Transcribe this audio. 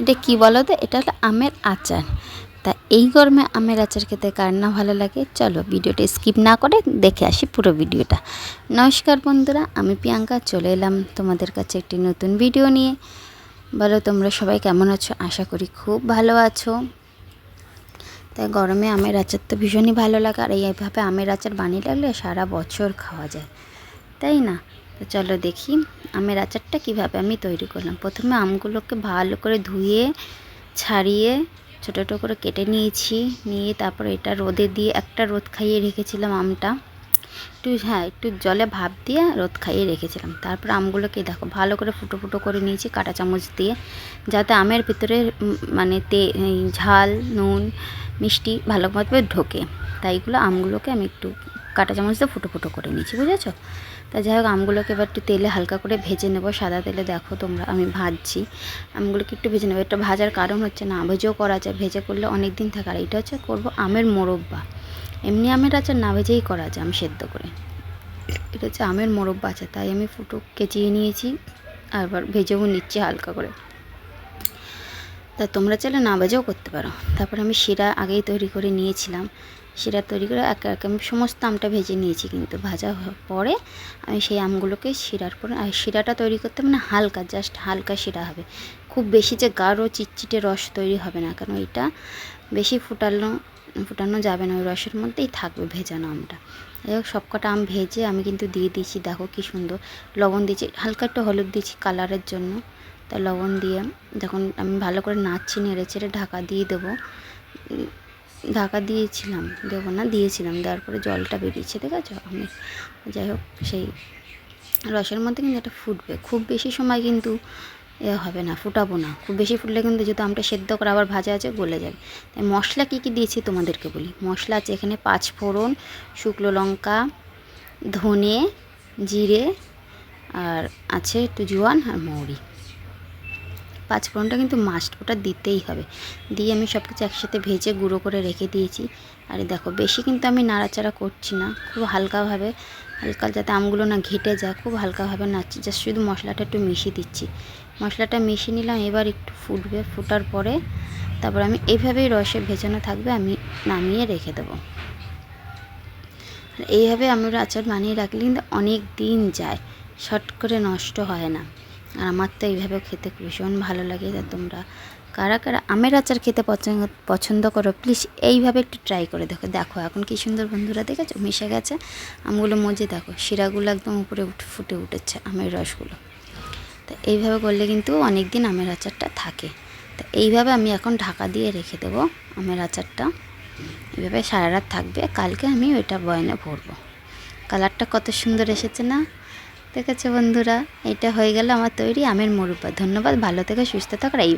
এটা কি বলো তো? এটা হলো আমের আচার। তা এই গরমে আমের আচার খেতে কার না ভালো লাগে? চলো ভিডিওটা স্কিপ না করে দেখে আসি পুরো ভিডিওটা। নমস্কার বন্ধুরা, আমি প্রিয়াঙ্কা, চলে এলাম তোমাদের কাছে একটি নতুন ভিডিও নিয়ে। বলো তোমরা সবাই কেমন আছো? আশা করি খুব ভালো আছো। তাই গরমে আমের আচার তো ভীষণই ভালো লাগে, আর এইভাবে আমের আচার বানিয়ে লাগলে সারা বছর খাওয়া যায়। তাই না? তো চলো দেখি আমের আচারটা কীভাবে আমি তৈরি করলাম। প্রথমে আমগুলোকে ভালো করে ধুয়ে, ছাড়িয়ে, ছোটো ছোটো করে কেটে নিয়েছি। নিয়ে তারপর এটা রোদে দিয়ে একটা রোদ খাইয়ে রেখেছিলাম আমটা। একটু হ্যাঁ একটু জলে ভাপ দিয়ে রোদ খাইয়ে রেখেছিলাম। তারপর আমগুলোকে দেখো, ভালো করে ফুটো ফুটো করে নিয়েছি কাঁটা চামচ দিয়ে। যাতে আমের ভিতরে মানে তে ঝাল, নুন, মিষ্টি ভালোভাবে ঢোকে। তাইগুলো আমগুলোকে আমি একটু কাঁটা চামচ দিয়ে ফুটো ফুটো করে নিয়েছি বুঝেছ? তা যাই হোক, আমগুলোকে এবার একটু তেলে হালকা করে ভেজে নেব। সাদা তেলে দেখো তোমরা, আমি ভাজছি। আমগুলোকে একটু ভেজে নেব। এটা ভাজার কারণ হচ্ছে না, ভেজেও করা যায়। ভেজে করলে অনেক দিন থাকে। আর এটা হচ্ছে করব আমের মোরব্বা। এমনি আমের আচার না ভেজেই করা যায় আম সেদ্ধ করে। এটা হচ্ছে আমের মোরব্বা আছে তাই আমি ফুটো কেচিয়ে নিয়েছি, আর ভেজেও নিচ্ছি হালকা করে। তা তোমরা চাইলে না ভেজেও করতে পারো। তারপর আমি শিরা আগেই তৈরি করে নিয়েছিলাম। শিরা তৈরি করে একে একে আমি সমস্ত আমটা ভেজে নিয়েছি কিন্তু ভাজা পরে আমি সেই আমগুলোকে শিরার পরে, আর শিরাটা তৈরি করতে মানে হালকা, জাস্ট হালকা শিরা হবে। খুব বেশি যে গাঢ় চিটচিটে রস তৈরি হবে না, কারণ এটা বেশি ফুটানো ফুটানো যাবে না, ওই রসের মধ্যেই থাকবে ভেজানো আমটা। যাই হোক, সবকটা আম ভেজে আমি কিন্তু দিয়ে দিয়েছি, দেখো কি সুন্দর। লবণ দিয়েছি, হালকা একটু হলুদ দিয়েছি কালারের জন্য। তা লবণ দিয়ে যখন আমি ভালো করে নাচছি নেড়ে চেড়ে ঢাকা দিয়ে দেবো। ঢাকা দিয়েছিলাম, দেবো না, দিয়েছিলাম। দেওয়ার পরে জলটা বেরিয়েছে, ঠিক আছে? আমি যাই হোক, সেই রসের মধ্যে কিন্তু এটা ফুটবে। খুব বেশি সময় কিন্তু এ হবে না, ফুটাবো না। খুব বেশি ফুটলে কিন্তু যেহেতু আমটা সেদ্ধ করে আবার ভাজা আছে, গলে যাবে। তাই মশলা কী কী দিয়েছি তোমাদেরকে বলি? মশলা আছে এখানে পাঁচ ফোড়ন, শুকনো লঙ্কা, ধনে, জিরে, আর আছে একটু জোয়ান আর মৌরি। পাঁচ ফোড়নটা কিন্তু মাস্ট ওটা দিতেই হবে। দিয়ে আমি সব কিছু একসাথে ভেজে গুঁড়ো করে রেখে দিয়েছি। আর দেখো, বেশি কিন্তু আমি নাড়াচাড়া করছি না, খুব হালকাভাবে। হালকা যাতে আমগুলো না ঘেটে যায়, খুব হালকাভাবে নাড়ছি। জাস্ট শুধু মশলাটা একটু মিশিয়ে দিচ্ছি। মশলাটা মিশিয়ে নিলাম, এবার একটু ফুটবে। ফুটার পরে তারপর আমি এইভাবেই রসে ভেজানো থাকবে, আমি নামিয়ে রেখে দেবো। এইভাবে আমরা আচার বানিয়ে রাখলে কিন্তু অনেক দিন যায় শর্ট করে নষ্ট হয় না। আর আমার তো এইভাবে খেতে ভীষণ ভালো লাগে, তা তোমরা কারা কারা আমের আচার খেতে পছন্দ পছন্দ করো প্লিজ এইভাবে একটু ট্রাই করে দেখো। দেখো এখন কি সুন্দর বন্ধুরা দেখেছ? মিশে গেছে। আমগুলো মজে দেখো, শিরাগুলো একদম উপরে উঠে, ফুটে উঠেছে আমের রসগুলো। তো এইভাবে করলে কিন্তু অনেক দিন আমের আচারটা থাকে। তো এইভাবে আমি এখন ঢাকা দিয়ে রেখে দেবো আমের আচারটা। এইভাবে সারা রাত থাকবে। কালকে আমি ওইটা বয়নে ভরবো। কালারটা কত সুন্দর এসেছে না? দেখেছ বন্ধুরা? এটা হয়ে গেল আমার তৈরি আমের মরুপা ধন্যবাদ, ভালো থেকে, সুস্থ থাকার এই